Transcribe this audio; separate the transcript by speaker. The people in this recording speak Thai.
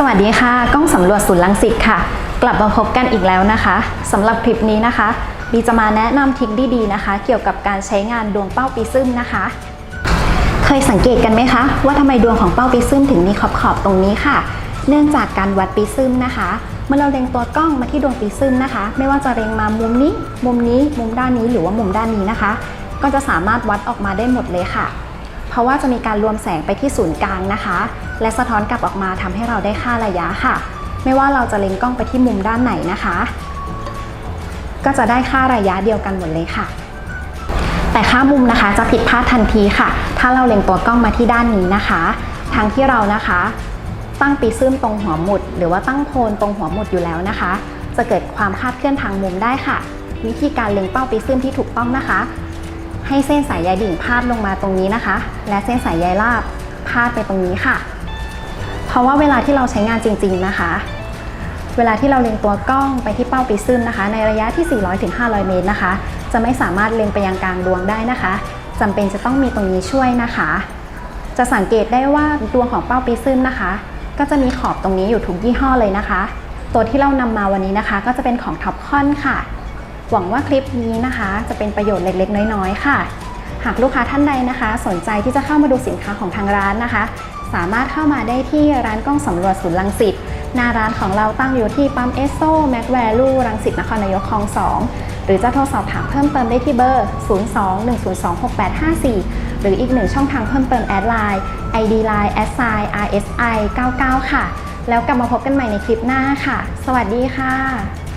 Speaker 1: สวัสดีค่ะ กล้องสำรวจศูนย์ลังสิตค่ะ กลับมาพบกันอีกแล้วนะคะสำหรับคลิปนี้นะคะบีจะมาแนะนำทิคดีๆนะคะ เกี่ยวกับการใช้งานดวงเป้าปีซึมนะคะ เคยสังเกตกันไหมคะ ว่าทำไมดวงของเป้าปีซึมถึงมีขอบๆตรงนี้ค่ะ เนื่องจากการวัดปีซึมนะคะเมื่อเราเล็งตัวกล้องมาที่ดวงปีซึมนะคะ ไม่ว่าจะเล็งมามุมนี้ มุมนี้ มุมด้านนี้หรือว่ามุมด้านนี้นะคะ ก็จะสามารถวัดออกมาได้หมดเลยค่ะ เพราะว่าจะมีการรวมแสงไปที่ศูนย์กลางนะคะ และสะท้อนกลับออกมาทำให้เราได้ค่าระยะค่ะ ไม่ว่าเราจะเล็งกล้องไปที่มุมด้านไหนนะคะ ก็จะได้ค่าระยะเดียวกันหมดเลยค่ะ แต่ค่ามุมนะคะจะผิดพลาดทันทีค่ะ ถ้าเราเล็งตัวกล้องมาที่ด้านนี้นะคะทั้งที่เรานะคะ ตั้งปีซึมตรงหัวหมุด หรือว่าตั้งโพนตรงหัวหมุดอยู่แล้วนะคะ จะเกิดความคลาดเคลื่อนทางมุมได้ค่ะ วิธีการเล็งเป้าปีซึมที่ถูกต้องนะคะ ให้เส้นสายใยดิ่งพาดลงมาตรงนี้นะคะ และเส้นสายใยราบพาดไปตรงนี้ค่ะ เพราะว่าเวลาที่เราใช้งานจริง ๆนะคะ เวลาที่เราเล็งตัวกล้องไปที่เป้าปีซึมนะคะ ในระยะที่ 400-500 เมตรนะคะ จะไม่สามารถเล็งไปยังกลางดวงได้นะคะจำเป็นจะต้องมีตรงนี้ช่วยนะคะ จะสังเกตได้ว่าดวงของเป้าปีซึมนะคะ ก็จะมีขอบตรงนี้อยู่ทุกยี่ห้อเลยนะคะ ตัวที่เรานำมาวันนี้นะคะ ก็จะเป็นของท็อปคอนค่ะ หวังว่าคลิปนี้นะคะ จะเป็นประโยชน์เล็กๆ น้อยๆ ค่ะ หากลูกค้าท่านใดนะคะ สนใจที่จะเข้ามาดูสินค้าของทางร้านนะคะ สามารถเข้ามาได้ที่ร้านกล้องสำรวจศูนย์ลังสิตหน้าร้านของเราตั้งอยู่ที่ปั๊มเอสโซแม็กแวลูรังสิตนครนายกคลอง2 หรือจะโทรสอบถามเพิ่มเติมได้ที่เบอร์ 02-102-6854 หรืออีกหนึ่งช่องทางเพิ่มเติมแอดไลน์ ID Line s i RSI 99ค่ะ แล้วกลับมาพบกันใหม่ในคลิปหน้าค่ะ สวัสดีค่ะ